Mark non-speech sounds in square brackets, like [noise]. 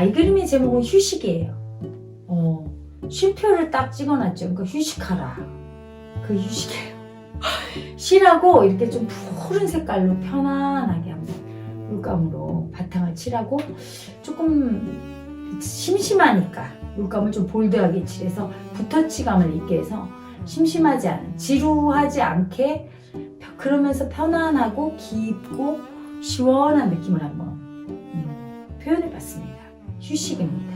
아이 그림의 제목은 휴식이에요. 어, 쉼표를 딱 찍어놨죠. 그러니까 휴식하라. 그 휴식이에요. [laughs] 쉬라고 이렇게 좀 푸른 색깔로 편안하게 한번 물감으로 바탕을 칠하고 조금 심심하니까 물감을 좀 볼드하게 칠해서 붓터치감을 있게 해서 심심하지 않은 지루하지 않게 그러면서 편안하고 깊고 시원한 느낌을 한번 음, 표현해 봤습니다. 휴식입니다.